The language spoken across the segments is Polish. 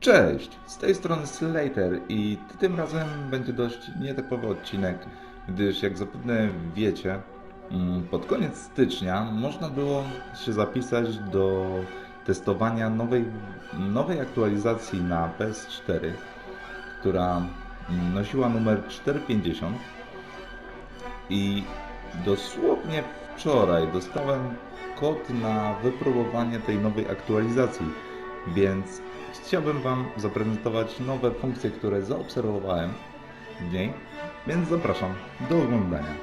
Cześć, z tej strony Slater i tym razem będzie dość nietypowy odcinek, gdyż jak zapewne wiecie, mm, pod koniec stycznia można było się zapisać do testowania nowej, nowej aktualizacji na PS4, która nosiła numer 450 i dosłownie wczoraj dostałem kod na wypróbowanie tej nowej aktualizacji, więc chciałbym Wam zaprezentować nowe funkcje, które zaobserwowałem w niej, więc zapraszam do oglądania.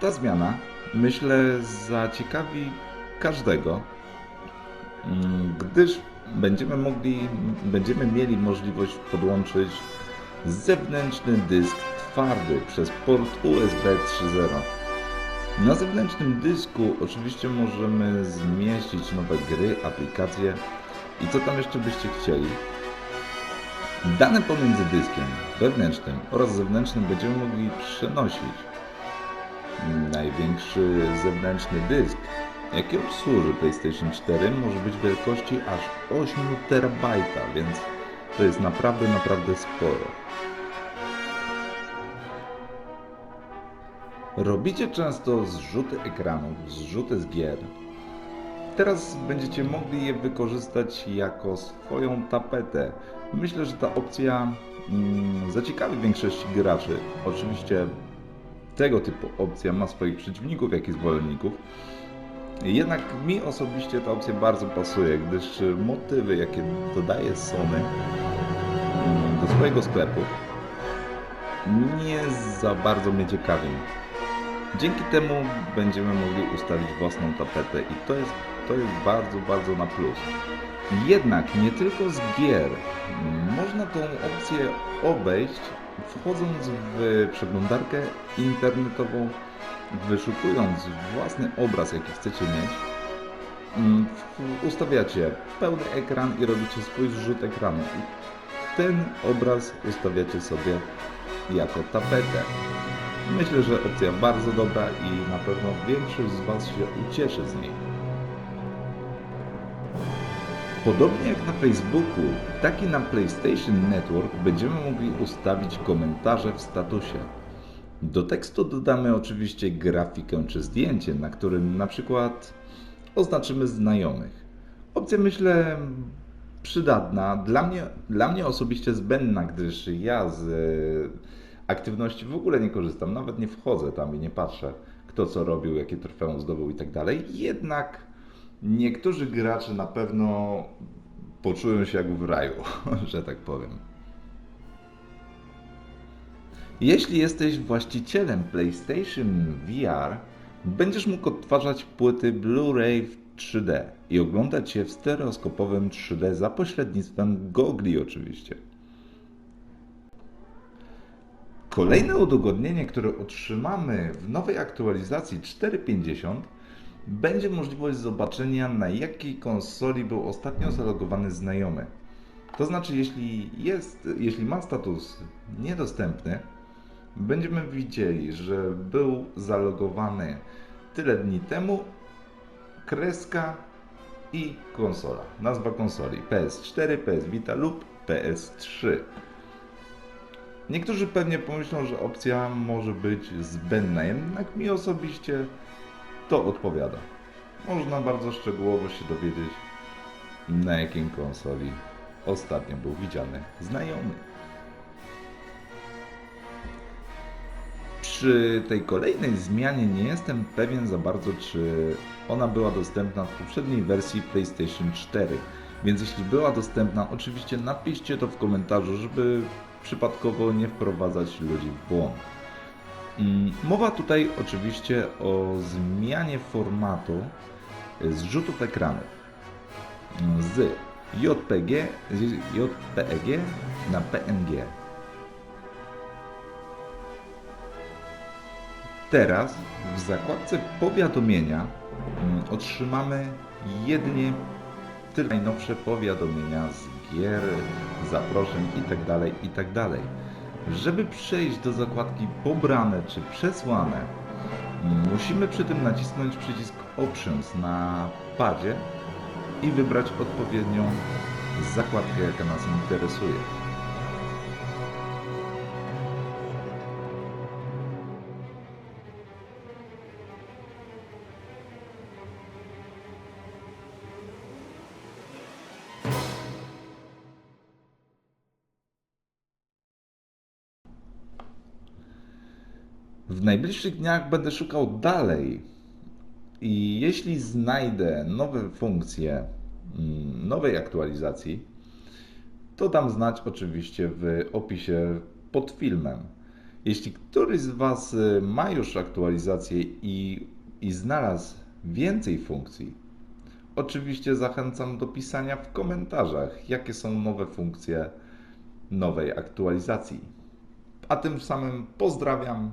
Ta zmiana, myślę, zaciekawi każdego, mm, gdyż będziemy mogli, będziemy mieli możliwość podłączyć zewnętrzny dysk twardy przez port USB 3.0. Na zewnętrznym dysku oczywiście możemy zmieścić nowe gry, aplikacje i co tam jeszcze byście chcieli. Dane pomiędzy dyskiem wewnętrznym oraz zewnętrznym będziemy mogli przenosić. Największy zewnętrzny dysk, jaki obsłuży PlayStation 4, może być wielkości aż 8 terabajta, więc to jest naprawdę, naprawdę sporo. Robicie często zrzuty ekranów, zrzuty z gier. Teraz będziecie mogli je wykorzystać jako swoją tapetę. Myślę, że ta opcja mm, zaciekawi większości graczy. Oczywiście tego typu opcja ma swoich przeciwników, jak i zwolenników. Jednak mi osobiście ta opcja bardzo pasuje, gdyż motywy, jakie dodaje Sony mm, do swojego sklepu, nie za bardzo mnie ciekawią. Dzięki temu będziemy mogli ustawić własną tapetę i to jest, to jest bardzo, bardzo na plus. Jednak nie tylko z gier można tą opcję obejść wchodząc w przeglądarkę internetową, wyszukując własny obraz jaki chcecie mieć. mm, Ustawiacie pełny ekran i robicie swój zrzut ekranu. Ten obraz ustawiacie sobie jako tapetę. Myślę, że opcja bardzo dobra i na pewno większość z Was się ucieszy z niej. Podobnie jak na Facebooku, tak i na PlayStation Network będziemy mogli ustawić komentarze w statusie. Do tekstu dodamy oczywiście grafikę czy zdjęcie, na którym na przykład oznaczymy znajomych. Opcja myślę przydatna, dla mnie, dla mnie osobiście zbędna, gdyż ja z aktywności w ogóle nie korzystam, nawet nie wchodzę tam i nie patrzę, kto co robił, jakie trofeum zdobył i tak dalej. Jednak niektórzy gracze na pewno poczują się jak w raju, że tak powiem. Jeśli jesteś właścicielem PlayStation VR, będziesz mógł odtwarzać płyty Blu-ray w 3D i oglądać je w stereoskopowym 3D za pośrednictwem gogli oczywiście. Kolejne udogodnienie, które otrzymamy w nowej aktualizacji 4.50 będzie możliwość zobaczenia na jakiej konsoli był ostatnio zalogowany znajomy. To znaczy, jeśli, jest, jeśli ma status niedostępny, będziemy widzieli, że był zalogowany tyle dni temu, kreska i konsola. Nazwa konsoli PS4, PS Vita lub PS3. Niektórzy pewnie pomyślą, że opcja może być zbędna, jednak mi osobiście to odpowiada. Można bardzo szczegółowo się dowiedzieć, na jakiej konsoli ostatnio był widziany znajomy. Przy tej kolejnej zmianie nie jestem pewien za bardzo, czy ona była dostępna w poprzedniej wersji PlayStation 4. Więc jeśli była dostępna, oczywiście napiszcie to w komentarzu, żeby przypadkowo nie wprowadzać ludzi w błąd. Mm, Mowa tutaj oczywiście o zmianie formatu y, zrzutów ekranów Mm, z JPG, z JPEG na PNG. Teraz w zakładce powiadomienia mm, otrzymamy jedynie tylko najnowsze powiadomienia z gier, zaproszeń itd. itd. Żeby przejść do zakładki pobrane czy przesłane, musimy przy tym nacisnąć przycisk Options na padzie i wybrać odpowiednią zakładkę, jaka nas interesuje. W najbliższych dniach będę szukał dalej. I jeśli znajdę nowe funkcje mm, nowej aktualizacji, to dam znać oczywiście w opisie pod filmem. Jeśli któryś z Was y, ma już aktualizację i, i znalazł więcej funkcji, oczywiście zachęcam do pisania w komentarzach, jakie są nowe funkcje nowej aktualizacji. A tym samym pozdrawiam,